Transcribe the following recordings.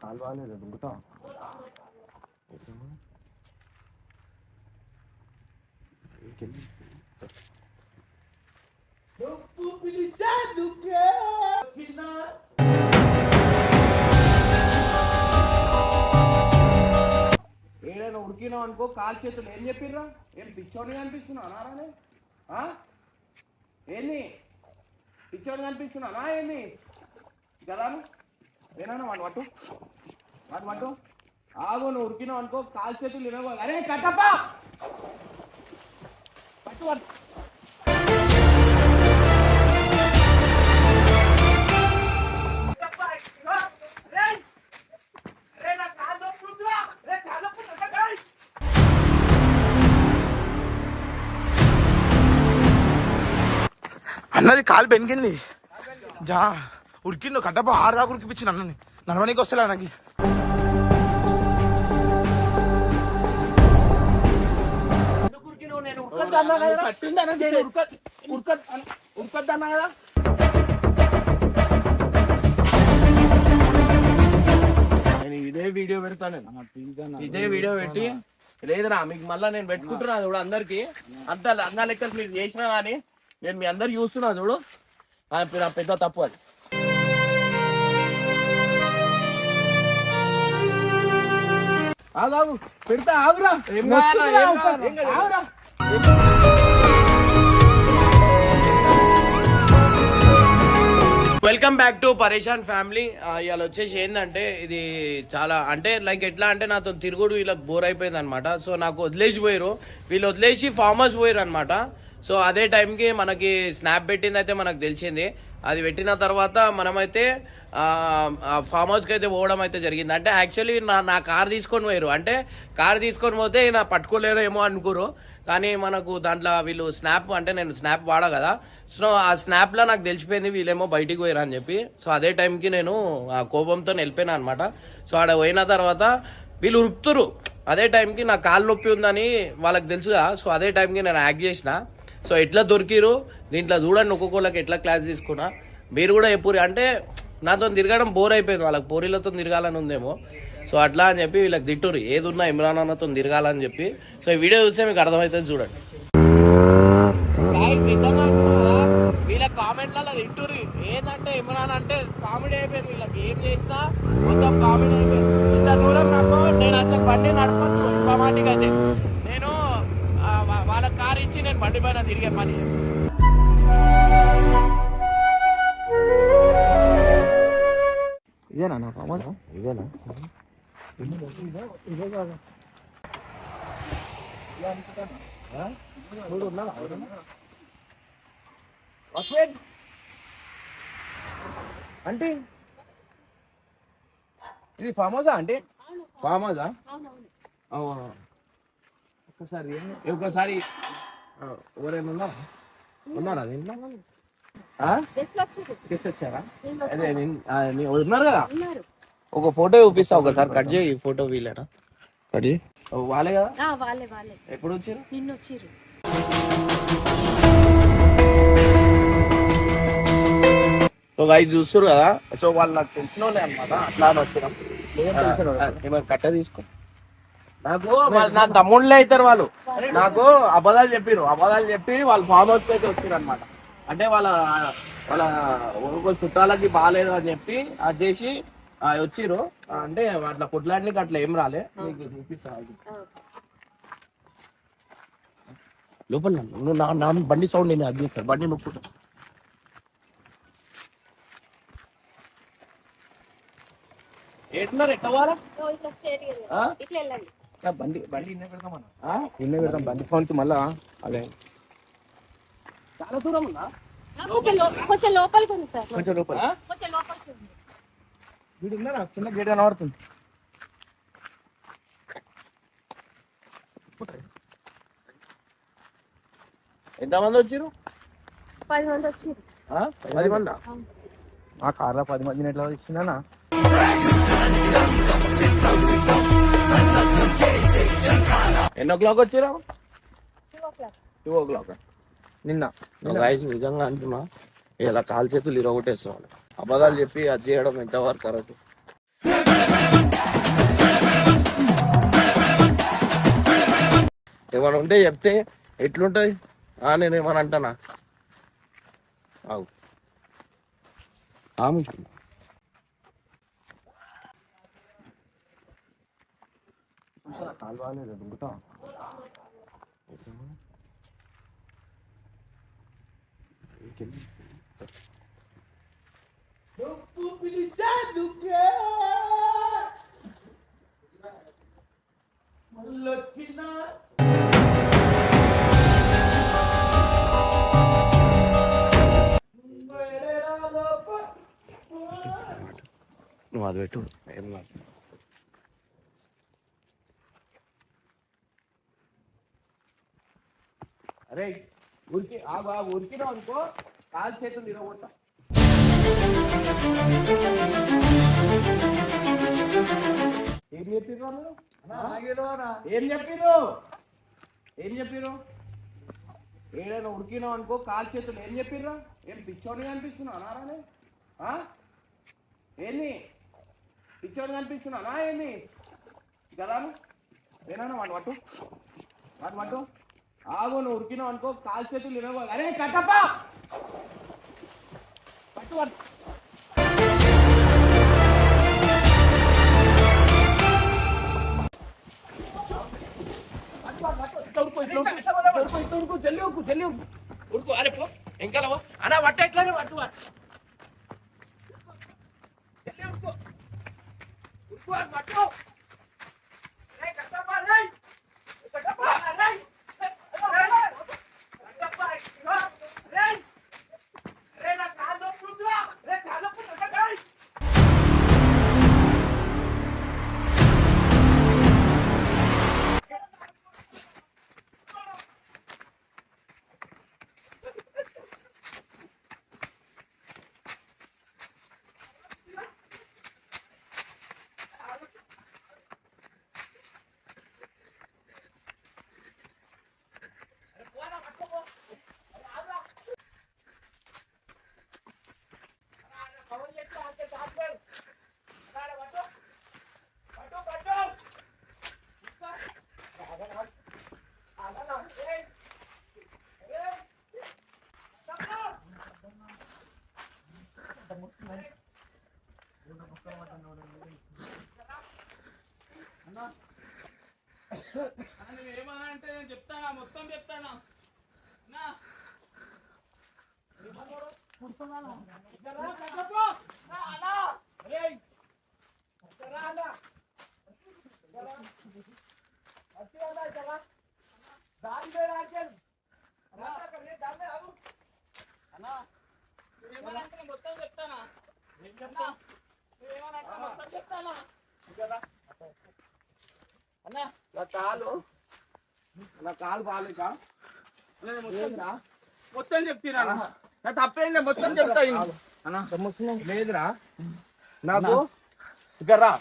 కాలు బాగాలేదు ఏడైనా ఉడికినావు అనుకో కాలు చేతులు ఏం చెప్పిర్రా? ఏం పిచ్చోడి కనిపిస్తున్నావు? అనారానే ఆ? ఏంది? కనిపిస్తున్నావు? కనిపిస్తున్నానా ఏంది? గదాను ఏనా వాడు పట్టు వాడు పట్టు ఆగు నువ్వు ఉరికినావు అనుకో కాల్ చేతులు వినగో అరే కట్టప్ప! పట్టు పట్టు అన్నది కాలు పెనికింది. జా. ఉరికిండు కట్టప ఆరు దాకా ఉరికిపించిన అన్నని నడవనీకి వస్తలే నాకు. ఉరకద్దన్నా కదా? నేను ఇదే వీడియో పెడతాను. ఇదే వీడియో పెట్టి లేదురా మీకు మళ్ళా నేను పెట్టుకుంటున్నా చూడు అందరికి. అంత లంగా లెక్కలు మీరు చేసినా కానీ నేను మీ అందరు చూస్తున్నా చూడు. పెద్ద తప్పు అది. ఆగు పెడతా ఆగురా. Welcome back to Pareshan family ఇవాళ వచ్చేసి ఏంటంటే ఇది చాలా అంటే లైక్ ఎట్లా అంటే నాతో తిరుగుడు వీళ్ళకి బోర్ అయిపోయింది అనమాట సో నాకు వదిలేసి పోయారు వీళ్ళు వదిలేసి ఫార్మర్స్ పోయారు అనమాట సో అదే టైంకి మనకి స్నాప్ పెట్టింది అయితే మనకు తెలిసింది. అది పెట్టిన తర్వాత మనమైతే ఫామ్ హౌస్కి అయితే పోవడం అయితే జరిగింది. అంటే యాక్చువల్లీ నా నా కార్ తీసుకొని పోయారు అంటే కార్ తీసుకొని పోతే నా పట్టుకోలేరు ఏమో అనుకోరు కానీ మనకు దాంట్లో వీళ్ళు స్నాప్ అంటే నేను స్నాప్ వాడా కదా. సో ఆ స్నాప్లో నాకు తెలిసిపోయింది వీళ్ళేమో బయటికి పోయారు అని చెప్పి. సో అదే టైంకి నేను ఆ కోపంతో వెళ్ళిపోయినా అనమాట సో ఆడ పోయిన తర్వాత వీళ్ళు ఉరుకుతురు అదే టైంకి నా కాలు నొప్పి ఉందని వాళ్ళకి తెలుసుగా. సో అదే టైంకి నేను యాక్ట్ చేసిన. సో ఎట్లా దొరికిరు దీంట్లో చూడండి ఒక్కొక్కళ్ళకి ఎట్లా క్లాస్ తీసుకున్నా. మీరు కూడా ఎప్పుడు అంటే నాతో తిరగడం బోర్ అయిపోయింది. వాళ్ళకి పోరీలతో తిరగాలని ఉందేమో. సో అట్లా అని చెప్పి వీళ్ళకి తిట్టురు ఏది ఉన్నా ఇమ్రాన్ అన్నతో తిరగాలని చెప్పి. సో ఈ వీడియో చూస్తే మీకు అర్థమవుతుంది చూడండి. వీళ్ళ కామెంట్లలో తింటుర్రు ఏంటంటే ఇమ్రాన్ అంటే కామెడీ అయిపోయింది. వీళ్ళకి ఏం చేసినా మొత్తం కామెడీ అయిపోయింది. ఇంత దూరం నాకు నేను అసలు బండి నడపచ్చు ఇంకో మాటికి అయితే. నేను వాళ్ళ కారు ఇచ్చి నేను బండి పైన తిరిగే పని ఇదేనా నా ఫామ్ ఇదేనా? అంటే ఇది ఫామ్ హౌసా అంటే ఫామ్ హౌసా ఆ, ఎవరైనా ఉన్నారా? ఉన్నారా దీంట్లో? ఉన్నారు కదా? ఒక ఫోటో చూపిస్తా ఒకసారి కట్ చేయి ఈ ఫోటో వీలేనా. కట్ చేయి. వాళ్ళే కదా? ఆ, వాళ్ళే వాళ్ళే. ఎప్పుడు వచ్చారు? నిన్న వచ్చిర్రు సో గైస్ చూస్తారు కదా? సో వాళ్ళు నాకు తెలిసిన వాళ్ళే అనమాట అట్లా వచ్చినాం ఏమైనా కట్ట తీసుకో. నాకు వాళ్ళు నా తమ్ముళ్ళే అవుతారు వాళ్ళు. నాకు అబద్ధాలు చెప్పిరు అబద్ధాలు చెప్పి వాళ్ళు ఫామ్ హౌస్ అయితే వచ్చారు అనమాట అంటే వాళ్ళ వాళ్ళ ఊరుకో చుట్టాలకి బాగాలేదు అని చెప్పి అది చేసి ఆ, అంటే అట్లా కొట్లాడికి అట్లా ఏం రాలే. మీకు చూపిస్తా ఆగు. లోపల నువ్వు నా నా బండి సౌండ్ నేను అది చేస్తాను బండి నొక్కుంటా ఏంటున్నారు ఎట్లా వెళ్ళండి. బండి బండి ఇన్నే పెడతామన్నా? ఆ? ఇన్నే పెడతాం బండి ఫోన్కి మళ్ళా అదే. చాలా దూరం ఉందా? కొంచెం లో- కొంచెం లోపలికి ఉంది సార్. కొంచెం లోపల. ఆ? కొంచెం లోపలికి ఉంది. వీడు ఉన్నారా చిన్న గేట్ కనబడుతుంది. ఎంతమంది వచ్చారు పది మంది వచ్చిర్రు. పది మంది ఆ కార్లో పది మందిని ఎట్లా ఇచ్చిందన్నా ఎన్నో క్లాక్ వచ్చారు two o'clock two o'clock నిన్న. నిజంగా అంటున్నా. ఇలా కాలు చేతులు ఇరగొట్టేస్తాం అబద్ధాలు చెప్పి అది చేయడం ఎంతవరకు కరెక్ట్? ఏమైనా ఉంటే చెప్తే ఎట్లుంటది? ఆ నేను ఏమని అంటానా? ఆమె నువ్వు అది పెట్టు ఏం కాదు అరే ఉరికి ఆగు ఉరికినావు అనుకో కాలు చేతులు ఇరగొట్టా ఏం చెప్పిర్రు? ఏం చెప్పిర్రు? ఏం చెప్పిర్రు? ఏడైనా ఉరికినావు అనుకో కాలు చేతులు ఏం చెప్పిర్రు? ఏం పిచ్చోని అనిపిస్తున్నావు అనారానే ఆ? ఏంది? పిచ్చోని కనిపిస్తున్నానా ఏంది? కదా ఏనా వాడు పట్టు? వాడు పట్టు? ఆగు నువ్వు ఉరికినావు అనుకో కాలు చేతులు వినగో అరే కట్టప్ప! పట్టు పట్టు. ఉరుకు అరే పో. ఇంకా అనా పట్ట ఎట్లానే పట్టు పట్టు. పట్టు రేయ్ కట్టప్ప రేయ్ కట్టప్ప రేయ్ కట్టప్ప ఇదిగో, రేయ్ రేయ్ నా కాలు నొప్పి ఉందిరా. రేయ్ కాలు నొప్పి ఉందిరా, రేయ్. ఏమన్నా నేను చెప్తానా మొత్తం చెప్తానా నా ఏమనంటే మొత్తం చెప్తానా అన్నా, ఏమనంటే మొత్తం చెప్తానా అన్నా నా కాలు నా కాలు బాగాలేక నేను మొత్తం మొత్తం చెప్తున్నా నా తప్పేం లేదు మొత్తం చెప్తా ఇను. అన్నా. లేదురా. నాకు ఇక్కడ రా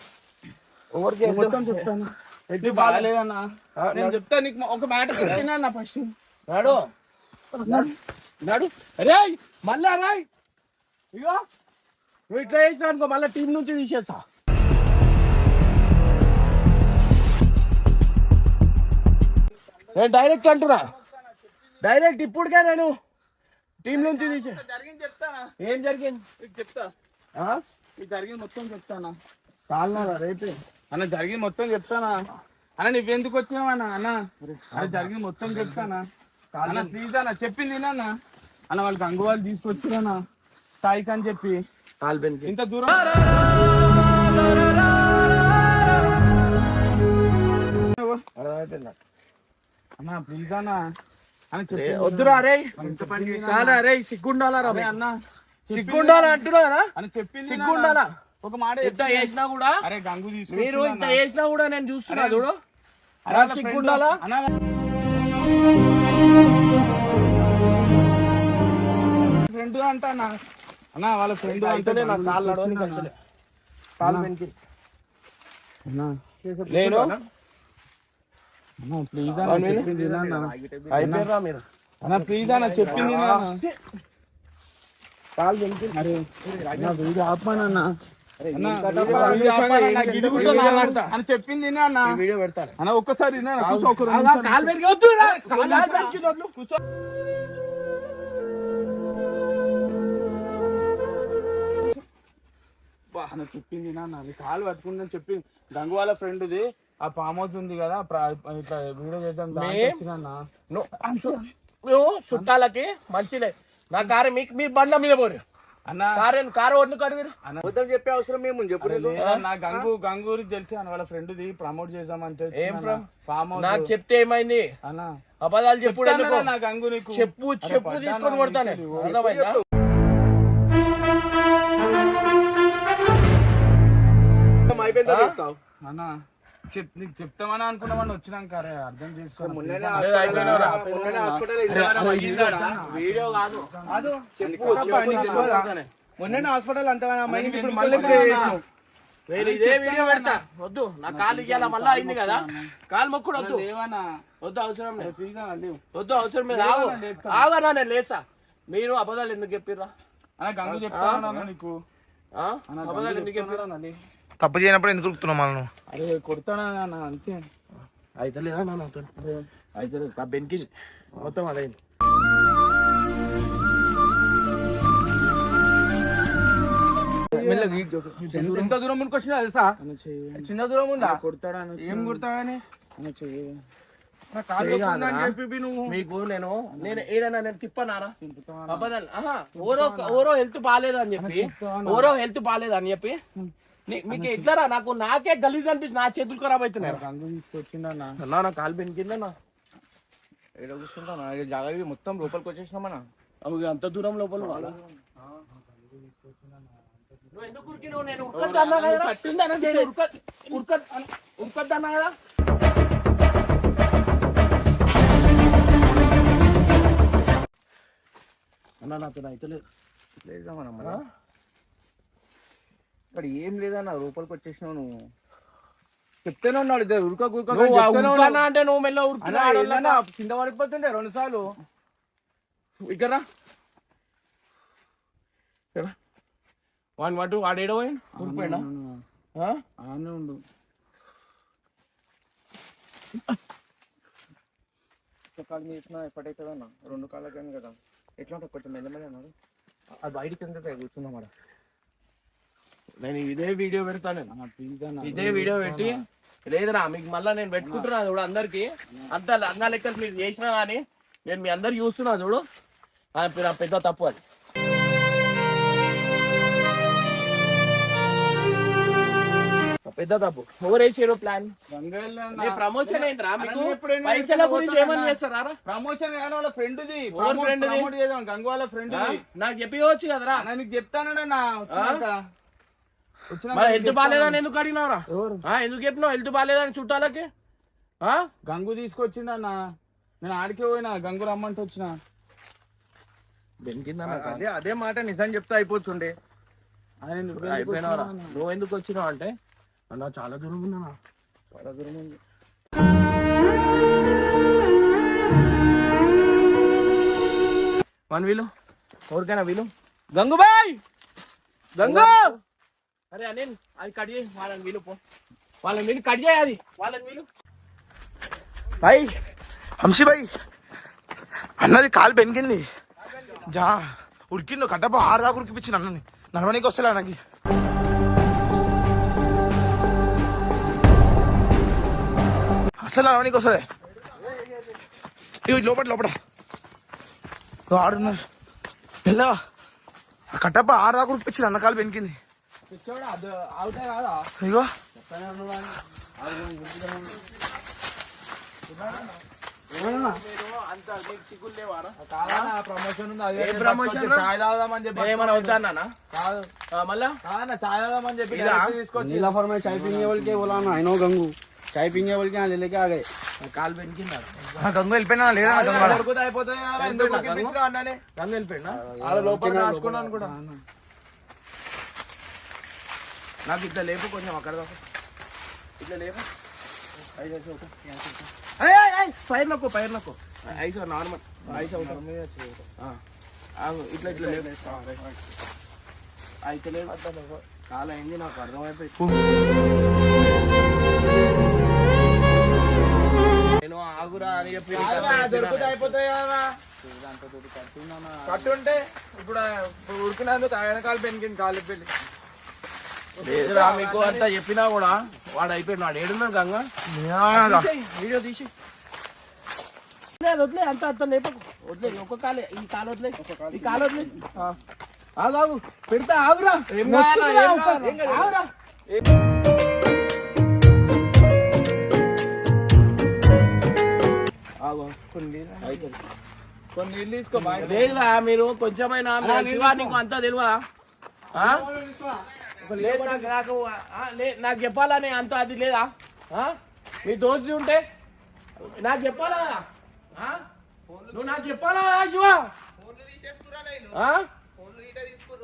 ఎవరికి నేను మొత్తం చెప్తాను నీకు బాగాలేదన్నా ఆ, నేను చెప్తా నీకు ఒక మాట చెప్పినా నా ఫస్ట్ నాడు. నాడు. రేయ్ మళ్ళా రాయ్. ఇగో. నువ్వు ఇట్లా చేసినా అనుకో మళ్ళీ టీం నుంచి తీసేస్తా. నేను డైరెక్ట్ అంటున్నా. డైరెక్ట్ ఇప్పుడుకే నేను. టీం నుంచి తీసే. జరిగింది చెప్తానా? ఏం జరిగింది? చెప్తా. జరిగింది మొత్తం చెప్తానా? కాలినారా రేపే? అన్న జరిగింది మొత్తం చెప్తానా? అన్న నువ్వెందుకు వచ్చినావన్నా అన్న? అన్న జరిగింది మొత్తం చెప్తానా? అన్న ప్లీజ్ అన్న చెప్పింది అన్న అన్న వాళ్ళకి అంగువాళ్ళు తీసుకొచ్చిరన్నా? సాయికి అని చెప్పి. ఇంత దూరం అన్న ప్లీజ్ అన్న. వద్దురా రే. ఎంత పని చేసినా చాలా రే సిగ్గుండాలా రా అరే అన్న సిగ్గుండాలా అంటున్నారా అని చెప్పింది సిగ్గుండాలా? ఒక మాట చెప్తా. చేసినా కూడా అరే గంగు మీరు ఇంత. చేసినా కూడా నేను చూస్తున్నా చూడు. అరే friend- సిగ్గుండాలా? ఫ్రెండ్ అంట అన్న. అన్న వాళ్ళ ఫ్రెండ్ అయితేనే నా కాళ్ళు వస్తలే. కాలు వెనక్కి. నేను ప్లీజ్ అన్న నేను? చెప్పింది అన్న అయిపోయారా మీరు అన్న ప్లీజ్ చెప్పింది. అని చెప్పింది వీడియో పెడతాను. అన్న ఒక్కసారి కూర్చో, చెప్పింది విను అన్న నీ కాలు పట్టుకుందని చెప్పి గంగు వాళ్ళ ఫ్రెండ్ ది. ఆ ఫామ్ హౌస్ ఉంది కదా ఇట్లా వీడియో చేసాం అన్న. నో, చుట్టాలకి మంచిలే. నా కారు మీకు మీ బండ్ల మీద పోరు. అన్న. కారు కారు వడ్లు కడుగురు అబద్ధం చెప్పే అవసరం మేము చెప్పు అరే లేదన్న, గంగు గంగు గురించి తెలిసి అన్న వాళ్ళ ఫ్రెండ్ ది ప్రమోట్ చేసామంటే ఏం? ఫామ్ హౌస్ నాకు చెప్తే ఏమైంది? అన్న. అబద్ధాలు చెప్పుడు నా గంగు నీకు. చెప్పు చెప్పు తీసుకొని కొడతాను? అర్థమైందా? అయిపోయిందా చెప్తావు? అన్న. చెప్ నీకు చెప్తామని అనుకున్నామని వచ్చినాక అరే అర్థం చేసుకో. మొన్ననే లేదు, హాస్పిటల్ మళ్ళీ ఇదే వీడియో పెడతా. వద్దు నా కాలు ఇయ్యాల మళ్ళా అయింది కదా. కాలు మొక్కుడు వద్దు. వద్దు అవసరం లేదు. వద్దు అవసరం లేదు. ఆగు. ఆగనా నేను లేసా మీరు అబద్ధాలు ఎందుకు చెప్పిర్రా? గంగు చెప్తాను నీకు. అబద్ధాలు ఎందుకు నీ. తప్పు చేయనప్పుడు ఎందుకు ఉరుకుతున్నావు మనం అరే కొడతానా అన్న అంతే. అయితే లేదా నాతో అయితే బెన్కి మొత్తం అదైంది. ఎంత దూరం ముందుకు వచ్చినా తెలుసా? చిన్న దూరం ఉందా? కొడతాడా అన్న ఏం కుడతావని మీకు నేను నేను ఏదైనా నేను తిప్పనారా? ఓరో ఓరో హెల్త్ బాగాలేదు అని చెప్పి. ఓరో హెల్త్ బాగాలేదు అని చెప్పి. మీకు ఎట్లరా నాకు నాకే గలీజ్ అనిపించి నా చేతులు ఖరాబ్ అవుతున్నాయి నా కాలు బెనికిందన్నా ఏడ కూర్చుంటాను ఇది జాగ్రత్త మొత్తం లోపలికి వచ్చేసినామన్నా అవి అంత దూరం లోపల? నేను ఉరకద్దు అన్నా కదరా? నేను ఉరకద్దు- ఉరకద్దు అన్న- ఉరకద్దు అన్నా కదా? అన్నా నాతో అయితే లేదు లేదమ్మా ఇక్కడ ఏం లేదన్న లోపలికి వచ్చేసినావు నువ్వు. చెప్తేనే ఉన్నాడు ఇద్దరు ఉరక గురక అంటే నువ్వు మెల్ల ఉరుకున్నా కింద పడిపోతుండే రెండు సార్లు ఇక్కడ వాడిని వాడు ఊరిపోయినా ఆనే ఉండు. కాలు మీద ఎప్పటైతుందన్న రెండు కాళ్ళకని కదా. ఎట్లా కొంచెం మెల్లమెల్ల అన్నాడు అది బయటికి ఎంత కూర్చుందాం మరి? నేను ఇదే వీడియో పెడతాను. అన్న అన్న ఇదే వీడియో పెట్టి లేదురా మీకు మళ్ళీ నేను పెట్టుకుంటున్నా చూడు అందరికి. అంత లంగా లెక్కలు మీరు చేసినా కానీ నేను మీ అందరు చూస్తున్నా చూడు. పెద్ద తప్పు అది. పెద్ద తప్పు. ఎవరు వేసారు ప్లాన్. ప్రమోషన్ అయిందిరా మీకు? అన్న పైసల గురించి? ఏమని చేస్తారా ప్రమోషన్ ఫ్రెండ్ ది ఫ్రెండ్ నాకు చెప్పవచ్చు కదరా. అన్న నీకు చెప్తానన్నా మరి హెల్త్. బాగాలేదని ఎందుకు అడిగినావురా? ఎందుకు చెప్పినావు? హెల్త్ బాగాలేదని చుట్టాలకి? ఆ? గంగు తీసుకొచ్చిండన్న. నేను ఆడికే పోయినా గంగు రమ్మంటే వచ్చిన. అదే అదే మాట నిజం చెప్తే అయిపోతుండే. ఆయన నువ్వు ఎందుకు అయిపోయినావురా. వచ్చినావు అన్న? నువ్వు ఎందుకు వచ్చినావు అంటే అన్న చాలా దూరం ఉన్నా చాలా దూరం ఉంది. మన వీలు? ఎవరికైనా వీలు? గంగుబాయ్! గంగు! అరే అనిల్ అది కట్ చేయి వాళ్ళని వీలు పో. వాళ్ళని వీలు కట్ చేయి అది వాళ్ళని వీలు. భాయ్ హంసి భాయ్ అన్నది కాలు పెనికింది జా ఉరికిండు కట్టప ఆరు దాకా ఉరికిపించింది అన్నని నడవనికి వస్తలే అన్నకి అసలు నడవనికి వస్తుంది ఇవి లోపల లోపల ఆడున్నారు మెల్లగా కట్టప్ప ఆరు దాకా ఉరికిపించింది అన్న కాలు పెనికింది పిచ్చోడా అది అవుతా కాదా ఇగో అంత నీకు సిగ్గులు లేవారా కాదన్నా ప్రమోషన్ ఉంది అదే ఏ promotion రా? చాయ్ తాగుదామని చెప్పి ఏమైనా వద్దన్నా కాదు మళ్ళా కాదన్నా చాయ్ తాగుదామని చెప్పి ఇదా? direct తీసుకొచ్చి नीला फॉर्म में चाय पीने वाले के बोला ना आई नो गंगू चाय पीने वाले के यहाँ ले लेके आ गए కాలు పెంచిందా ఆ గంగు వెళ్ళిపోయినా లేదా నా గంగు ఆడ? దొరుకుతా అయిపోతాయి కదా, ఎందుకు ఉరికిపించినావు అన్ననే గంగ వెళ్ళిపోయినా ఆడ లోపల రాసుకున్నాను కూడా నాకు ఇట్లా లేపు కొంచెం అక్కడ దాకా. ఇట్లా లేపు. పైర్ నొక్కు పైర్ నొక్కు ఐస్ నార్మల్ ఐస్ అవుతాం. ఇట్లా ఇట్లా లేపు. అయితే లేదు కాలం అయింది నాకు అర్థమైపోయింది. నేను ఆగురా అని చెప్పి అయిపోతాయి కట్టుంటే ఇప్పుడు ఉడికినందుకు వెనకాల పెనికింది కాలు పెళ్ళి లేదురా మీకు అంతా చెప్పినా కూడా వాడు అయిపోయాడు. వాడు ఏడున్నాడు గంగ? వీడియో తీసి లేదు వదిలే అంత అంత లేపకు. వదిలే ఒక్క కాలే ఈ కాలు వదిలే ఈ కాలు వదిలే. ఆగు పెడతా ఆగురా. ఆగురా. ఆగు కొన్ని తీసుకో లేదురా మీరు కొంచెమైనా అంతా తెలియదా? లేదు నాకు నాకు ఆ, లే- నాకు చెప్పాలని అంత అది లేదా? ఆ? మీ దోస్తు ఉంటే? నాకు చెప్పాలా? కదా? ఆ? నువ్వు నాకు చెప్పాలా కదా, శివ ఆ?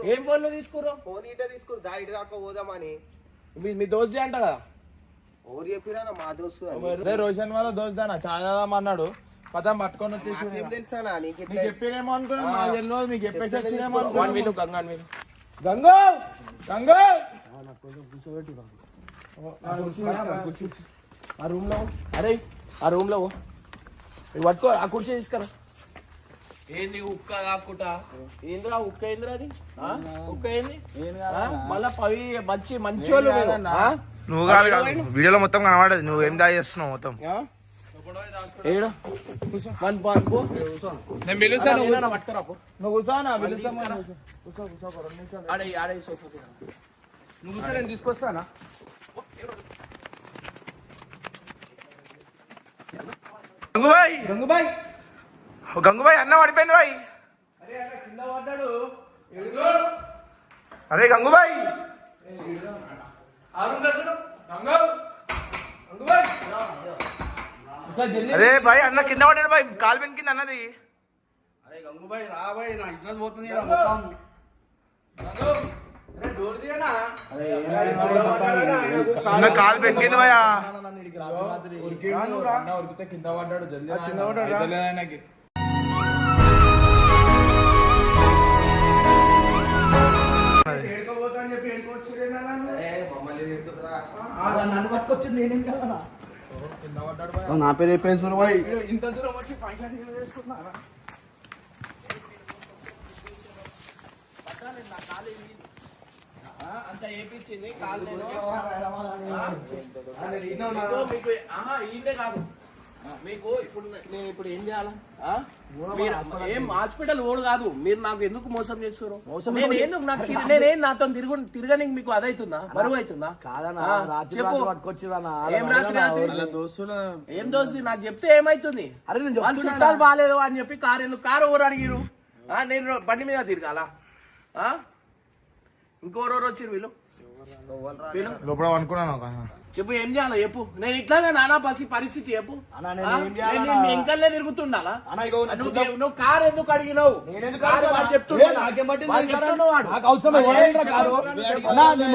ఏం ఫోన్లు తీసుకుర్రు? ఫోన్ ఇట తీసుకురు దా ఇటు రాక పోదామని. మీ మీ దోస్తు అంట కదా? ఎవరు చెప్పిరా మా దోస్తు అని. అదే రోషన్ వాళ్ళ దోస్తానా చాలా అన్నాడు. పదం పట్టుకొని వచ్చేసి నాకేం తెలుసానా నీకు ఇట్లా చెప్పినేమో అనుకున్నా నాకు తెలియదు మీకు చెప్పేసి వచ్చినేమో వన్ అనుకున్నా వీలు గంగాన్ వీలు గంగు గంగు ఆ రూమ్లో అరే ఆ రూమ్లో పట్టుకో ఆ కుర్చీ తీసుకురా. ఏంది ఉక్క కాకుండా ఏందిరా ఉక్క ఏందిరా అది? ఆ? ఉక్క ఏంది? మళ్ళా పవి మంచి మంచి వాళ్ళు? నువ్వు కాదు కాదు. వీడియోలో మొత్తం కనబడదు. నువ్వు ఏం చేస్తున్నావు మొత్తం? ఏడు? వన్ వన్ పో. నేను పిలుస్తాను ఏదైనా పట్టుకురా పో. నువ్వు పిలుస్తాను ఆడే ఆడే నేను తీసుకొస్తానా గంగుబాయ్! గంగుబాయ్! గంగుబాయ్ అన్న పడిపోయింది బాయ్. కింద పడ్డాడు. అరే గంగుబాయ్! లో చూడు. అరే బాయ్ అన్న కింద పడ్డాడు బాయ్ కాలు పెన్ కింద అన్నది. అరే గంగుబాయ్ రా బాయ్ నా ఇజ్జత్ పోతుంది ఈడ మొత్తం. అన్న కాలు పెన్ కింద కింద పడ్డాడు జల్దీ కింద పడ్డాడు ఆయనకి. అరే మమ్మల్ని తిడుతుర్రా. నా పేరు చెప్పేసి బాయ్ ఇంత దూరం వచ్చి ఫంక్షన్ చేసుకున్నారా ఆ, అంత ఏపించింది ఆ? మీకు- ఈయనే కాదు. మీకు ఇప్పుడు నేను ఇప్పుడు ఏం చేయాలా? ఏం హాస్పిటల్ ఓడు కాదు. మీరు నాకు ఎందుకు మోసం చేస్తారు నేను నాతో తిరుగు తిరగనికి మీకు అదైతుందా? బరువు అవుతుందా ఏం రాత్రి రాత్రి? ఏం దోస్తు నాకు చెప్తే ఏమైతుంది? అరే వాళ్ళు చుట్టాలు బాగాలేదు అని చెప్పి కారు ఎందుకు కారు ఎవరు అడిగిరు ఆ, నేను బండి మీద తిరగాల? ఆ? ఇంకోరెవరు వచ్చిరు వీళ్ళు వీళ్ళు? లోపల అనుకున్నాను చెప్పు ఏం చేయాలి చెప్పు. నేను ఇట్లాగే నానా పసి పరిస్థితి చెప్పు. ఇంకల్నే తిరుగుతుండాలా? అన్నా, ఇగో నా నువ్వు కారు ఎందుకు అడిగినావు?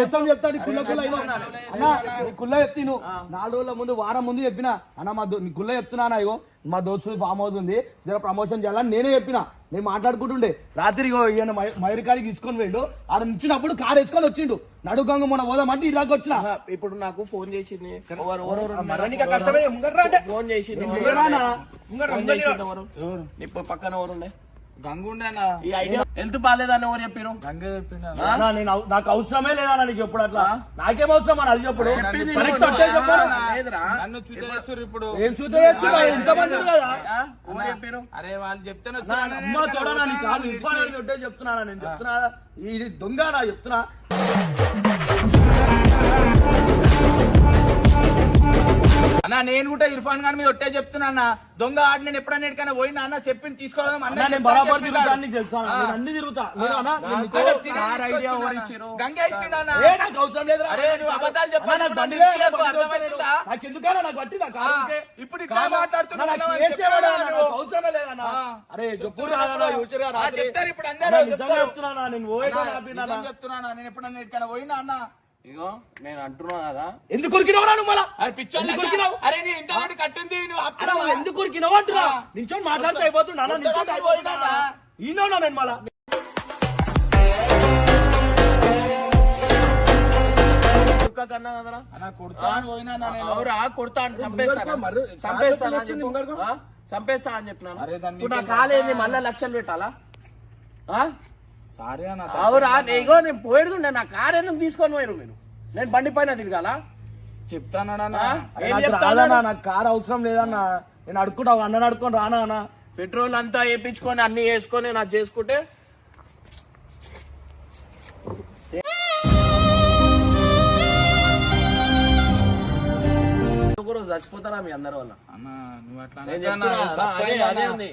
మొత్తం చెప్తాను కుల్ల కుల్ల అయినా. అన్నా నీ కుల్ల చెప్తాను నాలుగు రోజుల ముందు వారం ముందు చెప్పిన. అన్న మా కుల్ల చెప్తున్నా ఇగో? మా దోస్తు ఫామ్ హౌస్ ఉంది. జర ప్రమోషన్ చేయాలని నేనే చెప్పిన. నేను మాట్లాడుకుంటుండే. రాత్రి ఈయన మై- మైరు కాడికి తీసుకొని పోయిండు. ఆడ నుంచినప్పుడు కారు వేసుకొని వచ్చిండు. నడుగంగ మొన్న పోదామంటే ఇలాగ వచ్చిన. ఇప్పుడు నాకు ఫోన్ చేసింది. ఫోన్ చేసింది. పక్కన ఎవరు ఉండే? గంగుండేనా ఈ ఐడియా హెల్త్ బాగాలేదని ఎవరు చెప్పారు అన్నా, నేను అవ- నాకు అవసరమే లేదా నీకు ఎప్పుడు అట్లా. నాకేం అవసరం అని అది చెప్పుడు చెప్పింది Correct నువ్వు. అట్టే చెప్పాలా? ఆ, లేదురా. నన్ను చూసేస్తారు ఇప్పుడు. ఏం చూస్తే చేస్తున్నా ఇంతమంది ఉన్నారు కదా. ఆ? ఎవరు చెప్పారు అరే వాళ్ళు చెప్తాను నా అమ్మ చూడనా నీ కాదు. ఇవ్వాలని ఉంటే చెప్తున్నానా నేను చెప్తున్నా. ఇది దొంగ నా చెప్తున్నా. అన్న నేను కూడా ఇర్ఫాన్ ఖాన్ మీద ఒట్టే చెప్తున్నా అన్న. దొంగ ఆడి నేను ఎప్పుడన్నా ఎక్కడికైనా పోయినా అన్న చెప్పింది తీసుకోవడం గంగే ఇచ్చిండు అన్న. అవసరం లేదు అరే నువ్వు అబద్ధాలు ఇప్పుడు ఇట్లా చెప్పు చెప్తారు అందరూ నేను చెప్తున్నానా? ఎప్పుడన్నా ఎక్కడికైనా పోయినా అన్న? ఇగో నేను అంటున్నా కదా. ఎందుకు ఉరికినవరా నువ్వు మళ్ళా? అరే పిచ్చోళ్ళ ఎందుకు ఉరికినావు అరే నేను ఇంత కట్టింది నువ్వు? నువ్వు ఎందుకు ఉరికినావు అంటున్నా? నించొని మాట్లాడితే అయిపోతున్నా నించొని అయిపోతున్నా? ఈయన నేను మళ్ళా? కన్నా కదరా? అవురా కొడతా అని చంపేస్తాను చంపేస్తా అని చెప్పినాను? నా కాలేంది మళ్ళా లక్షలు పెట్టాలా? ఆ? సారీ అన్న అవురా నీగో నేను నా కారు ఎందుకు తీసుకొని పోయారు మీరు నేను బండి పైన తిరగాలా? ఏం చెప్తాను నాకు కార్ అవసరం లేదన్నా. నేను అడుక్కుంటా అన్న అడుక్కొని రానా అన్న పెట్రోల్ అంతా వేయించుకొని అన్ని వేసుకొని నాకు చేసుకుంటే? ఒకరోజు చచ్చిపోతారా మీ అందరి వల్ల? అన్న నువ్వు అట్లా అదే అదే. ఉంది.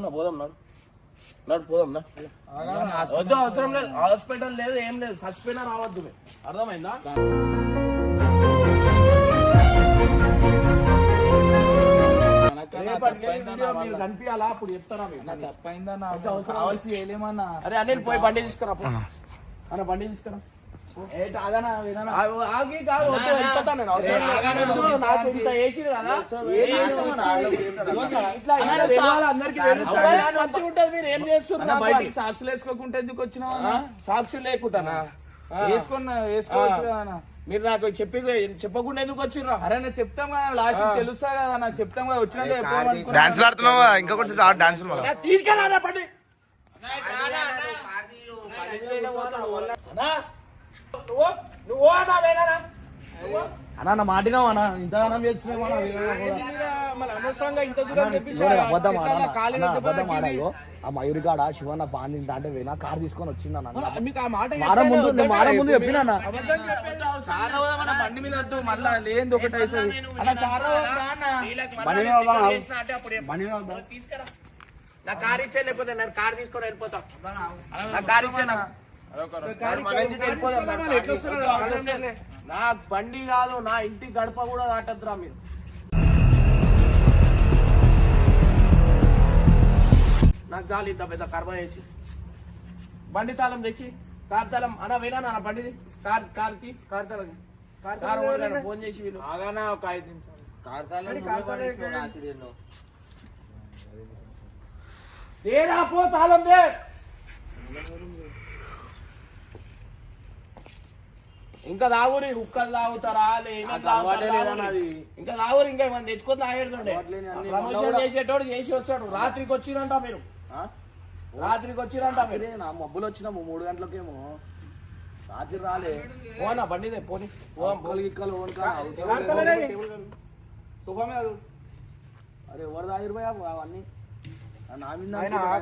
నడవన్నా, పోదాం నడు. నడు పోదాం నా వద్దు అవసరం లేదు. హాస్పిటల్ లేదు ఏం లేదు. చచ్చిపోయినా రావద్దు. అర్థమైందా? కనిపించాలా? అప్పుడు చెప్తారా అన్న తప్పైందన్న కావాల్సి చేయలేమన్నా? అరే అనిల్ పోయి బండి తీసుకురా. అన్న బండి తీసుకురా. ఆగి కాదు నాకు ఇంత ఏం చేస్తావు? ఇట్లా ఇట్లా తెలవాలి, అందరికీ తెలుస్తుంది. మంచిగా ఉంటది మీరు ఏం చేస్తున్నారు? అన్న నాకు బయటికి. సాక్షులు వేసుకోకుంటే ఎందుకు? సాక్షులు లేకుండానా. వేసుకున్నా వేసుకోవచ్చు కదా మీరు నాకు చెప్పి చెప్పకుండా ఎందుకు వచ్చిర్రా? అరే నేను చెప్తాం కదా లాస్ట్ తెలుసా కదా నాకు చెప్తాం కదా వచ్చినాక. డాన్స్ ఆడుతున్నావా? ఇంకా కొంచెం డాన్స్ తీసుకెళ్ళారా బండి. నువ్వు? నువ్వు? నా వేనా అన్న నా మాటినావు అన్న? చేస్తున్నావు? అన్న ఇంత అన్న. ఇగో. ఆ మయూరి కాడ శివన్న పాన్ తింటా అంటే పోయినా కార్ తీసుకొని వచ్చింది అన్న మీకు ఆ మాట వారం ముందు వారం ముందు చెప్పినా అన్న? అన్న, బండి మీద వద్దు మళ్ళా లేనిది ఒకటి అవుతుంది. అన్న అన్న. తీసుకురా. నా కార్ ఇచ్చే లేకపోతే నేను కార్ తీసుకొని వెళ్ళిపోతా. నా కార్ ఇచ్చే నా బండి కాదు నా ఇంటి గడప కూడా దాటద్దురా మీరు. నాకు చాలు ఇంత పెద్ద కర్మ చేసి. బండి తాళం తెచ్చి కార్ తాళం. అన్న పోయినా నా బండిది? కార్ కార్కి? కార్ తాళం. కార్ ఫోన్ చేసి వీళ్ళు. ఆగానా ఒక ఐదు నిమిషాలు? తేరా పో తాళం దే. ఇంకా తాగురి కుక్కలు తాగుతారా? ఇంకా తాగురు ఇంకా ఏమైనా తెచ్చుకొని తాగేడుతుండే ప్రమోషన్ చేసేటోడు చేసి వచ్చాడు రాత్రికి వచ్చిరంట మీరు. రాత్రికి వచ్చిరంట మీరు. నా మబ్బులు వచ్చినాము మూడు గంటలకేమో. రాత్రి రాలే. పోనా బండిదే పోని. మీద కూర్చో. అరే ఎవరు తాగిరు అవన్నీ?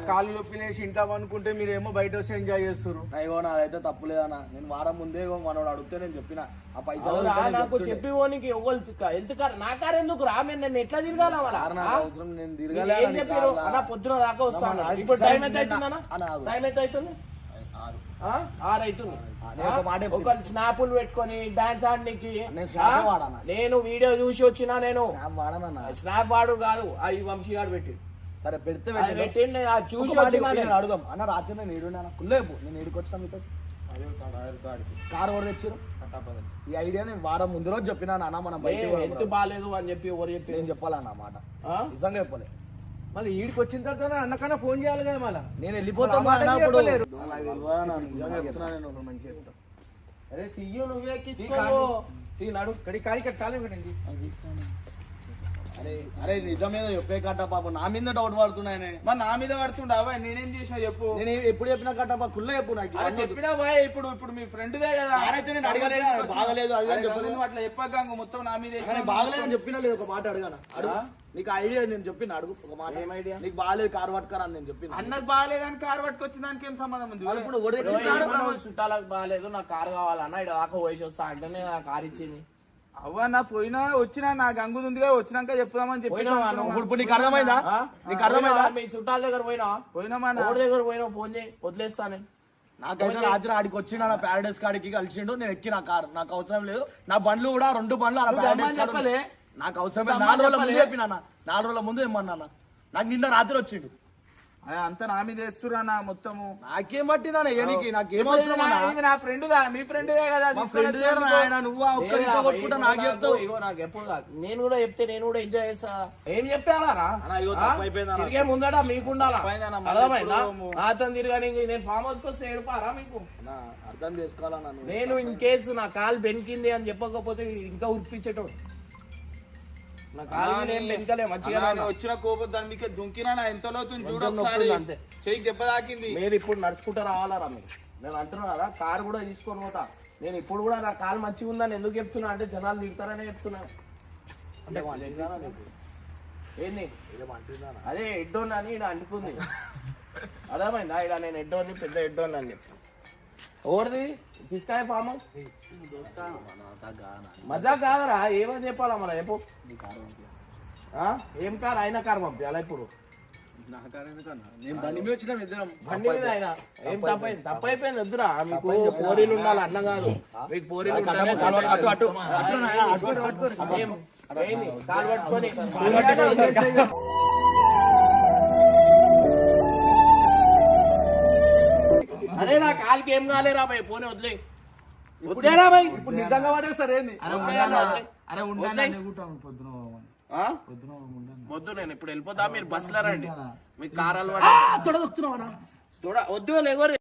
కాళ్ళు నొప్పి లేచి ఇంటాం అనుకుంటే మీరేమో బయట వచ్చి ఎంజాయ్ చేస్తారు అయ్యో నాదైతే తప్పు లేదన్న. నేను వారం ముందే మనోడు అడిగితే నేను చెప్పిన. ఆ పైసలు నేను నాకు. చెప్పి పోనీకి ఎంత కారు నా కారు ఎందుకు రా? మీరు నన్ను ఎట్లా తిరగాల అవసరం నేను తిరగలే ఏం అని చెప్పారు కార్లా. అన్న పొద్దున దాకా వస్తాను ఇప్పుడు టైం ఎంత నేను- అవుతుందన్న? ఆగు. టైం ఎంత అవుతుంది? ఆ? ఆరు అవుతుంది. నేను. ఒకరు స్నాపులు పెట్టుకొని డాన్స్ ఆడడానికి నేను? నేను వీడియో చూసి వచ్చినా నేను. స్నాప్ వాడు కాదు ఆ ఈ వంశీ గాడు పెట్టి సరే పెడితే చూసి నేను. అడుగుదాం. అన్న రాత్రి నేను ఏడుండే అన్న. కుల్లే నేను ఏడుకు వచ్చినా మీతో కారు ఎవరు తెచ్చారు ఈ ఐడియా నేను వారం ముందు రోజు చెప్పినా అన్న మనం బయట బాగాలేదు అని చెప్పి ఎవరు చెప్పి నేను చెప్పాలన్న మాట? నిజంగా చెప్పలే. మళ్ళీ ఈడికి వచ్చిన తర్వాత అన్నకన్నా ఫోన్ చేయాలి కదా మళ్ళీ. నేను వెళ్ళిపోతాను. అరే తీయు నువ్వే నడు. ఇక్కడికి కాలి కట్టాలి ఒకటి అరే అరే నిజమేదో చెప్పే కట్ట పాప. నా మీద డౌట్ పడుతున్నాయనే. మరి నా మీద పడుతుండవా నేనేం చేసినా చెప్పు. నేను ఎప్పుడు చెప్పినా కట్టప్ప కుల్ల చెప్పు నాకు. అరే. చెప్పినా బాయ్ ఇప్పుడు ఇప్పుడు మీ ఫ్రెండ్దే కదా. ఆరైతే నేను అడగలేదు, బాగలేదు, అది అని చెప్పలేదు. అట్లా చెప్పాక మొత్తం నా మీద కానీ వేసినావు. బాగలేదని చెప్పినా లేదు ఒక మాట అడగాను? అడుగు. నీకు ఐడియా నేను చెప్పిన అడుగు ఒక మాట. ఏం idea? నీకు బాగాలేదు కారు పట్టుకరా నేను చెప్పిన. అన్నకు బాగాలేదని కారు పట్టుకొచ్చిన దానికి ఏం సంబంధం ఉంది? ఇప్పుడు చుట్టాలకు బాగాలేదు నాకు కారు కావాలన్న ఇక్కడ దాకా పోయేసి వస్తా అంటేనే ఆ కారు ఇచ్చింది. అవ్వ నా పోయినా వచ్చినా నా గంగు ఉందిగా వచ్చినాక చెప్దామని చెప్పి పోయినావా నువ్వు? ఇప్పుడు నీకు అర్థమైందా? నీకు అర్థమైందా పోయినావా? మీ చుట్టాల దగ్గర పోయినా పోయినామా నా? దగ్గర పోయినా ఫోన్ చేయి వదిలేస్తానే నాకైతే రాత్రి ఆడికి వచ్చిన నా ప్యారడైస్ కాడికి కలిసిండు నేను ఎక్కిన కారు నాకు అవసరం లేదు నా బండ్లు కూడా రెండు బండ్లు ఆ ప్యారడైస్ రమ్మని కాడ చెప్పలే? ఉన్నాయి. నాకు అవసరం లేదు నాలుగు రోజుల ముందు చెప్పిన అన్న. నాలుగు రోజుల ముందు ఏమన్నా. నాకు నిన్న రాత్రి వచ్చిండు అరే అంతా నా మీద వేస్తురా నా మొత్తము. నాకేం పట్టిందా ఏనికి నాకేం? అవసరం అన్నా? ఇది నా ఫ్రెండ్ మీ ఫ్రెండ్ కదా ఫ్రెండ్. ఆయన నువ్వు ఒక్క కొట్టుకుంటా నాకు చెప్తావు. ఇగో నాకు ఎప్పుడు కాదు. నేను కూడా చెప్తే నేను కూడా ఎంజాయ్ చేస్తా. ఏం అన్న. తిరిగే ముందట మీకుండాలా? అయిపోయిందన్న, మళ్ళీ అర్థమైందా? నాతో తిరగని నేను ఫామ్ హౌస్ వస్తే ఏడుపారా మీకు? అర్థం చేసుకోవాలన్నా నువ్వు. నేను ఇన్ కేసు నా కాలు బెనికింది అని చెప్పకపోతే ఇంకా ఉరిపించేటోడు. వచ్చిన కోపం దాని మీకు దుంకినా నా ఎంత లోతుంది చూడు కొంచెం ఒకసారి. నొప్పి అంతే. చెయ్యి దెబ్బ తాకింది. మీరు ఇప్పుడు నడుచుకుంటూ రావాలరా మీరు? నేను అంటున్నా కదా కారు కూడా తీసుకొని పోతా. నేను ఇప్పుడు కూడా నా కాలు మంచిగా ఉందని ఎందుకు చెప్తున్నా? అంటే జనాలు తిడతారనే చెప్తున్నా. ఏంది? అదే ఎడ్డోన్ అని ఇక్కడ అంటుకుంది. అర్థమైందా? ఇక్కడ నేను ఎడ్డోని పెద్ద ఎడ్డోన్ అని చెప్పి. ఓడిది తీసుకాయ ఫామ్? మజా కాదరా ఏమని చెప్పాలా మన చెప్పు. ఆ? ఏం కారు? అయినా కారు పంపించాలా ఇప్పుడు. బండి మీద ఆయన. ఏం తప్పైంది? తప్పైపోయింది వద్దురా మీకు పోరీలు ఉండాలి అన్న కాదు. మీకు పోరీలు ఉండాలి? కాలు పట్టుకొని. నా కాలుకి ఏం కాలేరా బాయ్ పోనీ వదిలే. వదిలేరా బాయ్? ఇప్పుడు నిజంగా పడేస్తారు ఏంది? అరే పొద్దున వద్దు నేను ఇప్పుడు వెళ్ళిపోతా మీరు బస్సులో రండి. మీకు కారాలు చూడ వద్దు లేగోరి